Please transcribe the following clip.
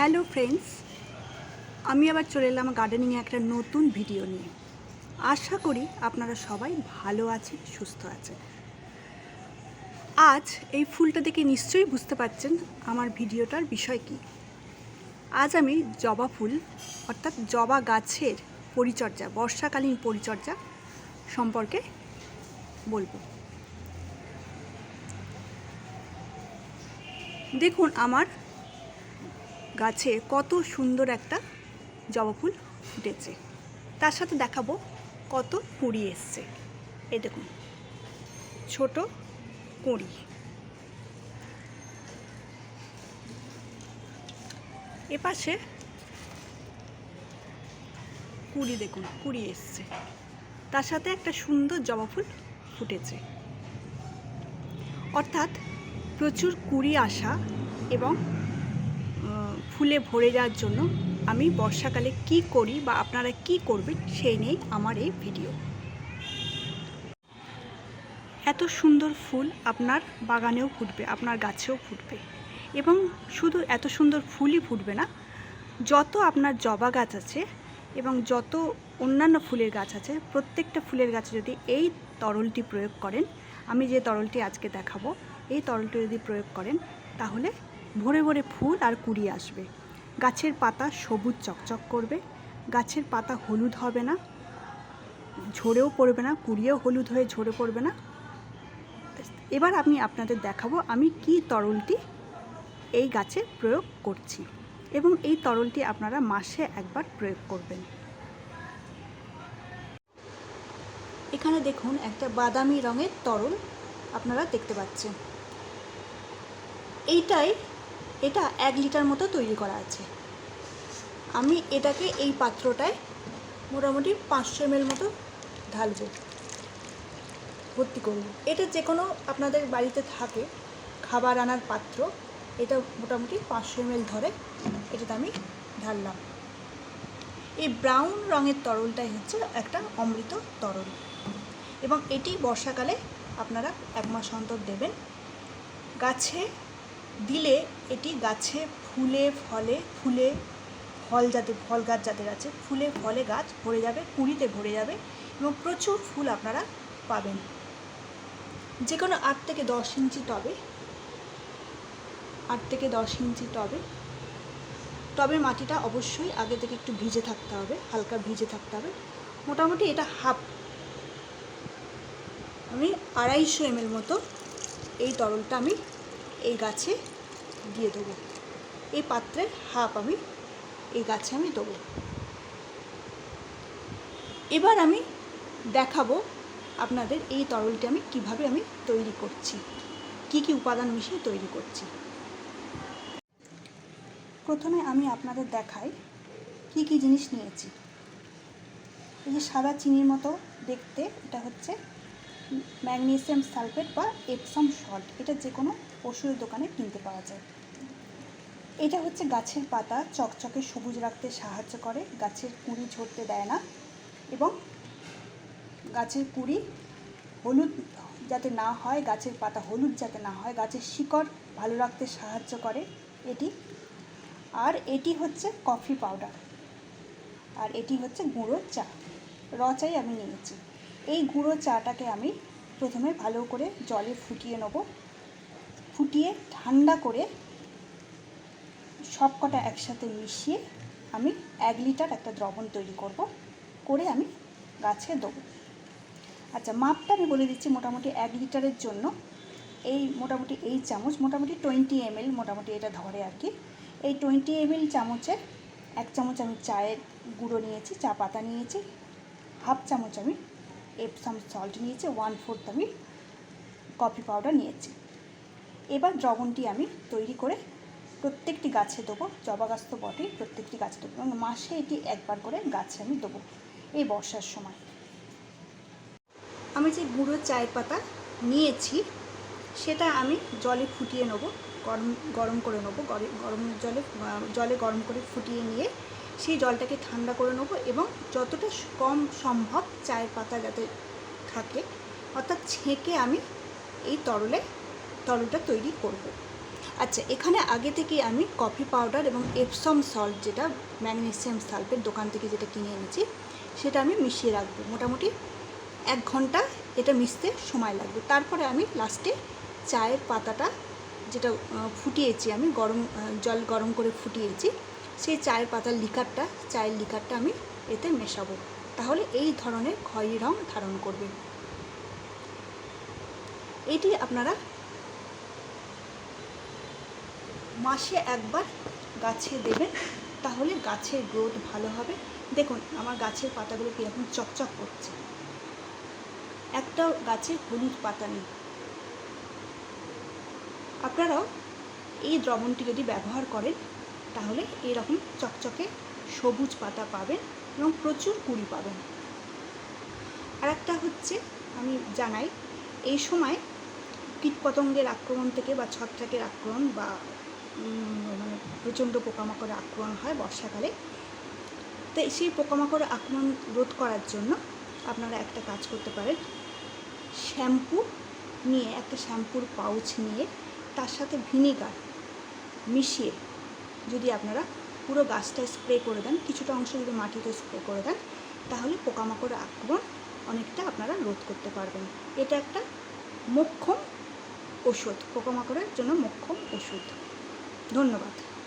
Hello friends, আমি আবার চলে এলাম গার্ডেনিংয়ে একটা নতুন ভিডিও নিয়ে। আশা করি আপনারা সবাই ভালো আছেন, সুস্থ আছেন। আজ এই ফুলটা দেখে নিশ্চয়ই বুঝতে পারছেন আমার ভিডিওটার বিষয় কি। আজ আমি জবা ফুল, অর্থাৎ জবা গাছের পরিচর্যা, বর্ষাকালীন পরিচর্যা সম্পর্কে বলব। দেখুন, আমার গাছে কত সুন্দর একটা জবা ফুল ফুটেছে। তার সাথে দেখাবো কত কুড়ি এসছে। এই দেখুন, ছোট কুঁড়ি। এপাশে কুড়ি দেখুন, কুড়ি এসছে। তার সাথে একটা সুন্দর জবা ফুল ফুটেছে। অর্থাৎ প্রচুর কুড়ি আসা এবং ফুলে ভরে যাওয়ার জন্য আমি বর্ষাকালে কি করি বা আপনারা কি করবেন সেই নিয়েই আমার এই ভিডিও। এত সুন্দর ফুল আপনার বাগানেও ফুটবে, আপনার গাছেও ফুটবে এবং শুধু এত সুন্দর ফুলই ফুটবে না, যত আপনার জবা গাছ আছে এবং যত অন্যান্য ফুলের গাছ আছে, প্রত্যেকটা ফুলের গাছে যদি এই তরলটি প্রয়োগ করেন, আমি যে তরলটি আজকে দেখাবো, এই তরলটি যদি প্রয়োগ করেন, তাহলে ভরে ভরে ফুল আর কুড়ি আসবে। গাছের পাতা সবুজ চকচক করবে। গাছের পাতা হলুদ হবে না। ঝরেও পড়বে না, কুড়িয়েও হলুদ হয়ে ঝরে পড়বে না। এবার আমি আপনাদের দেখাবো আমি কি তরলটি এই গাছে প্রয়োগ করছি এবং এই তরলটি আপনারা মাসে একবার প্রয়োগ করবেন। এখানে দেখুন একটা বাদামি রঙের তরল আপনারা দেখতে পাচ্ছেন। এইটাই এটা এক লিটার মতো তৈরি করা আছে। আমি এটাকে এই পাত্রটায় মোটামুটি পাঁচশো এমএল মতো ঢালবো, ভর্তি করব। এটা যে কোনো আপনাদের বাড়িতে থাকে, খাবার আনার পাত্র, এটা মোটামুটি পাঁচশো এমএল ধরে এটাতে আমি ঢাললাম। এই ব্রাউন রঙের তরলটাই হচ্ছে একটা অমৃত তরল। এবং এটি বর্ষাকালে আপনারা এক মাস অন্তর দেবেন। গাছে দিলে এটি গাছে ফুলে ফলে, ফুলে ফল যাতে ফল গাছ যাদের আছে, ফুলে ফলে গাছ ভরে যাবে, কুড়িতে ভরে যাবে এবং প্রচুর ফুল আপনারা পাবেন। যে কোনো আট থেকে দশ ইঞ্চি টবে, আট থেকে দশ ইঞ্চি টবে টবের মাটিটা অবশ্যই আগে থেকে একটু ভিজে থাকতে হবে, হালকা ভিজে থাকতে হবে। মোটামুটি এটা হাফ, আমি আড়াইশো এমএল মতো এই তরলটা আমি এই গাছে দিয়ে দেবো। এই পাত্রে হাফ আমি এই গাছে আমি দেবো। এবার আমি দেখাবো আপনাদের এই তরলটি আমি কীভাবে আমি তৈরি করছি। কি কি উপাদান মিশিয়ে তৈরি করছি। প্রথমে আমি আপনাদের দেখাই কি কি জিনিস নিয়েছি। এই যে সাদা চিনির মতো দেখতে এটা হচ্ছে ম্যাগনেসিয়াম সালফেট বা এপসাম সল্ট, এটা যে কোনো ওষুধের দোকানে কিনতে পাওয়া যায়। এটা হচ্ছে গাছের পাতা চকচকে সবুজ রাখতে সাহায্য করে, গাছের কুঁড়ি ঝরতে দেয় না এবং গাছের কুঁড়ি হলুদ যাতে না হয়, গাছের পাতা হলুদ যাতে না হয়, গাছের শিকড় ভালো রাখতে সাহায্য করে এটি। আর এটি হচ্ছে কফি পাউডার। আর এটি হচ্ছে গুঁড়ো চা। র চাই আমি নিয়েছি। এই গুঁড়ো চাটাকে আমি প্রথমে ভালো করে জলে ফুটিয়ে নেব। ফুটিয়ে ঠান্ডা করে সব কটা একসাথে মিশিয়ে আমি এক লিটার একটা দ্রবণ তৈরি করব, করে আমি গাছে দেবো। আচ্ছা মাপটা আমি বলে দিচ্ছি মোটামুটি এক লিটারের জন্য। এই মোটামুটি এই চামচ, মোটামুটি টোয়েন্টি এমএল মোটামুটি এটা ধরে আর কি। এই টোয়েন্টি এমএল চামচে এক চামচ আমি চায়ের গুঁড়ো নিয়েছি, চা পাতা নিয়েছি, হাফ চামচ আমি এপসাম সল্ট নিয়েছি ওয়ান ফোর্থ আমি কফি পাউডার নিয়েছি। এবার দ্রবণটি আমি তৈরি করে প্রত্যেকটি গাছে দেবো জবা গাছ তো বটেই প্রত্যেকটি গাছে দেবো এবং মাসে এটি একবার করে গাছে আমি দেবো এই বর্ষার সময়। আমি যে গুঁড়ো চায়ের পাতা নিয়েছি, সেটা আমি জলে ফুটিয়ে নেব, গরম গরম করে নেব গরম জলে জলে গরম করে ফুটিয়ে নিয়ে সেই জলটাকে ঠান্ডা করে নেব এবং যতটা কম সম্ভব চায়ের পাতা যাতে থাকে, অর্থাৎ ছেঁকে আমি এই তরলে, তরলটা তৈরি করব। আচ্ছা এখানে আগে থেকে আমি কফি পাউডার এবং এপসম সল্ট যেটা ম্যাগনেসিয়াম সালফেট দোকান থেকে যেটা কিনে এনেছি, সেটা আমি মিশিয়ে রাখব মোটামুটি এক ঘণ্টা এটা মিশতে সময় লাগবে তারপরে আমি লাস্টে চায়ের পাতাটা যেটা ফুটিয়েছি আমি, গরম জল গরম করে ফুটিয়েছি সেই চায়ের পাতার লিকারটা, চায়ের লিকারটা আমি এতে মেশাবো। তাহলে এই ধরনের খয়েরি রং ধারণ করবে। এটি আপনারা মাসে একবার গাছে দেবেন, তাহলে গাছের গ্রোথ ভালো হবে। দেখুন, আমার গাছের পাতাগুলো কীরকম চকচক করছে। একটাও গাছে হলুদ পাতা নেই। আপনারাও এই দ্রবণটি যদি ব্যবহার করেন তাহলে এরকম চকচকে সবুজ পাতা পাবেন এবং প্রচুর কুড়ি পাবেন। আর একটা হচ্ছে, আমি জানাই, এই সময় কীটপতঙ্গের আক্রমণ থেকে বা ছত্রাকের আক্রমণ বা মানে প্রচণ্ড পোকামাকড়ের আক্রমণ হয় বর্ষাকালে, তো সেই পোকামাকড়ের আক্রমণ রোধ করার জন্য আপনারা একটা কাজ করতে পারেন। শ্যাম্পু নিয়ে, একটা শ্যাম্পুর পাউচ নিয়ে তার সাথে ভিনিগার মিশিয়ে যদি আপনারা পুরো গাছটা স্প্রে করে দেন, কিছুটা অংশ যদি মাটিতে স্প্রে করে দেন, তাহলে পোকামাকড় আক্রমণ অনেকটা আপনারা রোধ করতে পারবেন। এটা একটা মোক্ষম ওষুধ, পোকামাকড়ের জন্য মোক্ষম ওষুধ। ধন্যবাদ।